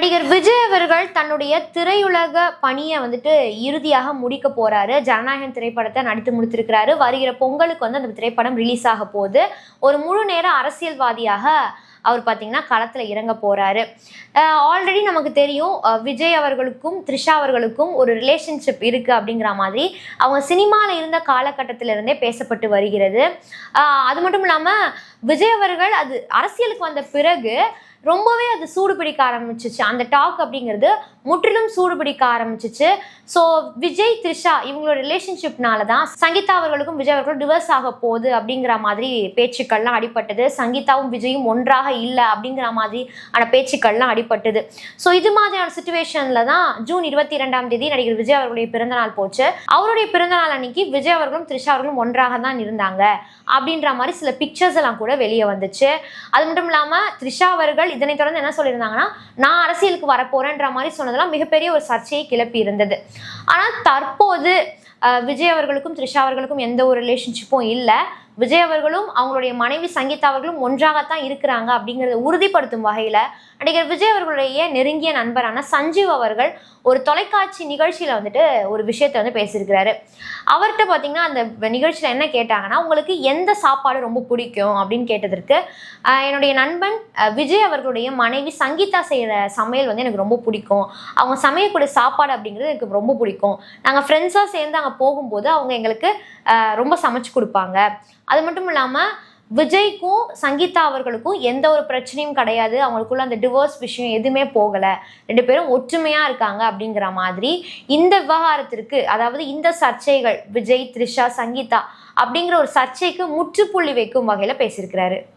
நடிகர் விஜய் அவர்கள் தன்னுடைய திரையுலக பணியை வந்துட்டு இறுதியாக முடிக்க போறாரு. ஜனநாயகன் திரைப்படத்தை நடித்து முடித்திருக்கிறாரு. வருகிற பொங்கலுக்கு வந்து அந்த திரைப்படம் ரிலீஸ் ஆக போகுது. ஒரு முழு நேர அரசியல்வாதியாக அவர் பார்த்தீங்கன்னா களத்தில் இறங்க போகிறாரு ஆல்ரெடி நமக்கு தெரியும் விஜய் அவர்களுக்கும் த்ரிஷா அவர்களுக்கும் ஒரு ரிலேஷன்ஷிப் இருக்குது அப்படிங்கிற மாதிரி அவங்க சினிமாவில் இருந்த காலகட்டத்திலிருந்தே பேசப்பட்டு வருகிறது. அது மட்டும் இல்லாமல் விஜய் அவர்கள் அது அரசியலுக்கு வந்த பிறகு ரொம்பவே அது சூடு பிடிக்க ஆரம்பிச்சிச்சு. அந்த டாக் அப்படிங்கிறது முற்றிலும் சூடு பிடிக்க ஆரம்பிச்சிச்சு. ஸோ விஜய் த்ரிஷா இவங்களோட ரிலேஷன்ஷிப்னால தான் சங்கீதா அவர்களுக்கும் விஜய் அவர்களும் டிவர்ஸ் ஆக போகுது அப்படிங்கிற மாதிரி பேச்சுக்கள்லாம் அடிபட்டது. சங்கீதாவும் விஜயும் ஒன்றாக இல்லை அப்படிங்கிற மாதிரி ஆன பேச்சுக்கள்லாம் அடிபட்டது. ஸோ இது மாதிரியான சுச்சுவேஷனில் தான் ஜூன் இருபத்தி இரண்டாம் தேதி நடிகர் விஜய் அவர்களுடைய பிறந்தநாள் போச்சு. அவருடைய பிறந்த நாள் அன்னைக்கு விஜய் அவர்களும் த்ரிஷா அவர்களும் ஒன்றாக தான் இருந்தாங்க. அப்படின்ற மாதிரி சில பிக்சர்ஸ் எல்லாம் கூட வெளியே வந்துச்சு. அது மட்டும் இல்லாமல் த்ரிஷா அவர்கள் இதனை தொடர்ந்து என்ன சொல்லியிருந்தாங்கன்னா நான் அரசியலுக்கு வரப்போறேன்ற மாதிரி சொன்னதெல்லாம் மிகப்பெரிய ஒரு சர்ச்சையை கிளப்பி இருந்தது. ஆனால் தற்போது விஜய் அவர்களுக்கும் த்ரிஷா அவர்களுக்கும் எந்த ஒரு ரிலேஷன்ஷிப்பும் இல்லை. விஜய் அவர்களும் அவங்களுடைய மனைவி சங்கீதா அவர்களும் ஒன்றாகத்தான் இருக்கிறாங்க அப்படிங்கிறத உறுதிப்படுத்தும் வகையில் நடிகர் விஜய் அவர்களுடைய நெருங்கிய நண்பரான சஞ்சீவ் அவர்கள் ஒரு தொலைக்காட்சி நிகழ்ச்சியில் வந்துட்டு ஒரு விஷயத்தை வந்து பேசியிருக்கிறாரு. அவர்கிட்ட பார்த்தீங்கன்னா அந்த நிகழ்ச்சியில் என்ன கேட்டாங்கன்னா உங்களுக்கு எந்த சாப்பாடு ரொம்ப பிடிக்கும்? அப்படின்னு கேட்டதற்கு என்னுடைய நண்பன் விஜய் அவர்களுடைய மனைவி சங்கீதா செய்கிற சமையல் வந்து எனக்கு ரொம்ப பிடிக்கும். அவங்க சமையக்கூடிய சாப்பாடு அப்படிங்கிறது எனக்கு ரொம்ப பிடிக்கும். நாங்கள் ஃப்ரெண்ட்ஸாக சேர்ந்து அங்கே போகும்போது அவங்க எங்களுக்கு ரொம்ப சமைச்சு கொடுப்பாங்க. அது மட்டும் இல்லாமல் விஜய்க்கும் சங்கீதா அவர்களுக்கும் எந்த ஒரு பிரச்சனையும் கிடையாது. அவங்களுக்குள்ள அந்த டிவோர்ஸ் விஷயம் எதுவுமே போகலை. ரெண்டு பேரும் ஒற்றுமையாக இருக்காங்க அப்படிங்கிற மாதிரி இந்த விவகாரத்திற்கு அதாவது இந்த சர்ச்சைகள் விஜய் த்ரிஷா சங்கீதா அப்படிங்கிற ஒரு சர்ச்சைக்கு முற்றுப்புள்ளி வைக்கும் வகையில் பேசியிருக்கிறாரு.